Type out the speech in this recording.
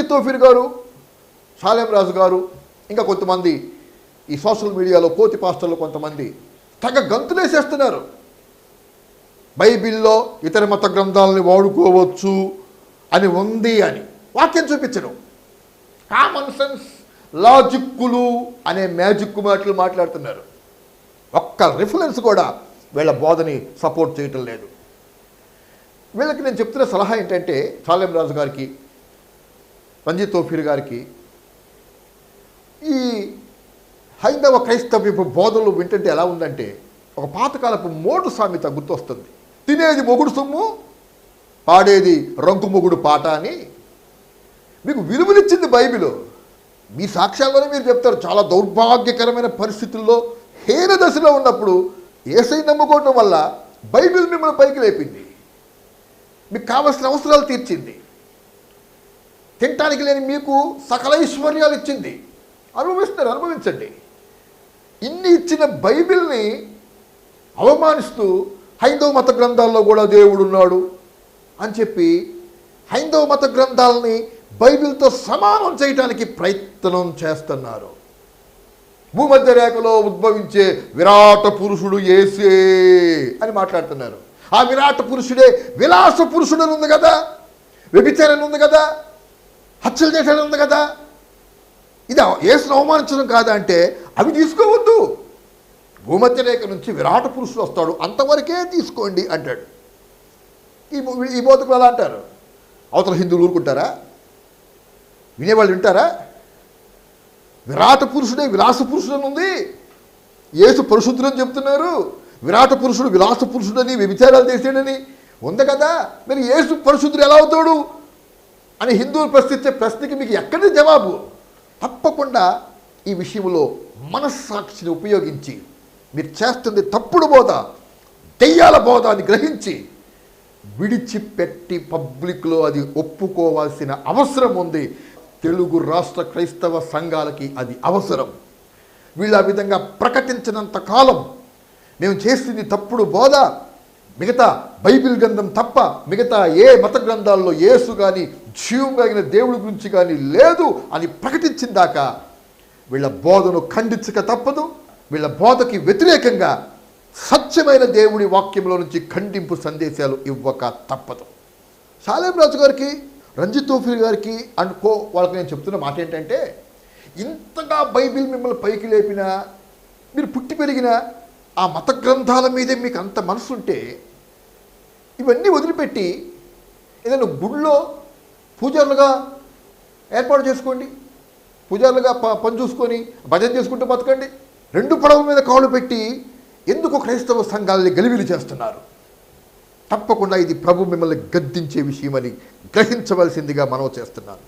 రంజిత్ తోఫీర్ గారు సాలెం రాజు గారు ఇంకా కొంతమంది ఈ సోషల్ మీడియాలో కోతి పాస్టర్లు కొంతమంది తగ గంతులేసేస్తున్నారు. బైబిల్లో ఇతర మత గ్రంథాలని వాడుకోవచ్చు అని ఉంది అని వాక్యం చూపించడం. కామన్ సెన్స్ లాజిక్కులు అనే మ్యాజిక్ మాటలు మాట్లాడుతున్నారు. ఒక్క రిఫరెన్స్ కూడా వీళ్ళ బోధని సపోర్ట్ చేయటం లేదు. వీళ్ళకి నేను చెప్తున్న సలహా ఏంటంటే సాలెం రాజు గారికి రంజిత్ తోఫీర్ గారికి ఈ హైందవ క్రైస్తవ్యపు బోధనలు వింటే ఎలా ఉందంటే ఒక పాతకాలపు మోటు సామెత గుర్తొస్తుంది. తినేది మొగుడు సొమ్ము పాడేది రంకు మొగుడు పాట అని. మీకు విలువనిచ్చింది బైబిల్. మీ సాక్ష్యాల్లోనే మీరు చెప్తారు చాలా దౌర్భాగ్యకరమైన పరిస్థితుల్లో హేన దశలో ఉన్నప్పుడు ఏసై నమ్ముకోవటం వల్ల బైబిల్ మిమ్మల్ని పైకి లేపింది. మీకు కావలసిన అవసరాలు తీర్చింది. తినటానికి లేని మీకు సకల ఐశ్వర్యాలు ఇచ్చింది. అనుభవిస్తున్నారు అనుభవించండి. ఇన్ని ఇచ్చిన బైబిల్ని అవమానిస్తూ హైందవ మత గ్రంథాల్లో కూడా దేవుడు ఉన్నాడు అని చెప్పి హైందవ మత గ్రంథాలని బైబిల్తో సమానం చేయటానికి ప్రయత్నం చేస్తున్నారు. భూమధ్య రేఖలో ఉద్భవించే విరాట పురుషుడు ఏసే అని మాట్లాడుతున్నారు. ఆ విరాట పురుషుడే విలాస పురుషుడని ఉంది కదా వ్యభిచారని ఉంది కదా హత్యలు చేశాడు ఉంది కదా. ఇది ఏసును అవమానించడం కాదా అంటే అవి తీసుకోవద్దు. భూమధ్యరేఖ నుంచి విరాట పురుషుడు వస్తాడు. అంతవరకే తీసుకోండి అంటాడు. ఈ ఈ బోధకులు అలా అంటారు? అవతల హిందువులు ఊరుకుంటారా? వినేవాళ్ళు వింటారా? విరాట పురుషుడే విలాస పురుషుడు అని ఉంది. యేసు పరిశుద్ధులని చెప్తున్నారు. విరాట పురుషుడు విలాస పురుషుడని వ్యభిచారాలు చేసాడని ఉంది కదా. మరి యేసు పరిశుద్ధుడు ఎలా అవుతాడు? అని హిందువులు ప్రశ్నించే ప్రశ్నకి మీకు ఎక్కడి జవాబు? తప్పకుండా ఈ విషయంలో మనస్సాక్షిని ఉపయోగించి మీరు చేస్తుంది తప్పుడు బోధ దెయ్యాల బోధ అని గ్రహించి విడిచిపెట్టి పబ్లిక్లో అది ఒప్పుకోవాల్సిన అవసరం ఉంది. తెలుగు రాష్ట్ర క్రైస్తవ సంఘాలకి అది అవసరం. వీళ్ళు ఆ విధంగా ప్రకటించినంత కాలం మేము చేసింది తప్పుడు బోధ. మిగతా బైబిల్ గ్రంథం తప్ప మిగతా ఏ మత గ్రంథాల్లో యేసు కానీ జీవం కలిగిన దేవుడి గురించి కానీ లేదు అని ప్రకటించిందాక వీళ్ళ బోధను ఖండించక తప్పదు. వీళ్ళ బోధకి వ్యతిరేకంగా సత్యమైన దేవుడి వాక్యంలో నుంచి ఖండింపు సందేశాలు ఇవ్వక తప్పదు. సాలేం రాజు గారికి రంజిత్ తోఫీర్ గారికి అండ్ కో వాళ్ళకి నేను చెప్తున్న మాట ఏంటంటే ఇంతగా బైబిల్ మిమ్మల్ని పైకి లేపిన మీరు పుట్టి పెరిగిన ఆ మత గ్రంథాల మీదే మీకు అంత మనసుంటే ఇవన్నీ వదిలిపెట్టి ఏదైనా గుళ్ళో పూజారులుగా ఏర్పాటు చేసుకోండి. పూజారులుగా ప పని చూసుకొని భజన చేసుకుంటూ బతకండి. రెండు పడవ మీద కాళ్ళు పెట్టి ఎందుకు క్రైస్తవ సంఘాలని గలివిలు చేస్తున్నారు? తప్పకుండా ఇది ప్రభు మిమ్మల్ని గద్దించే విషయమని గ్రహించవలసిందిగా మనం చేస్తున్నాను.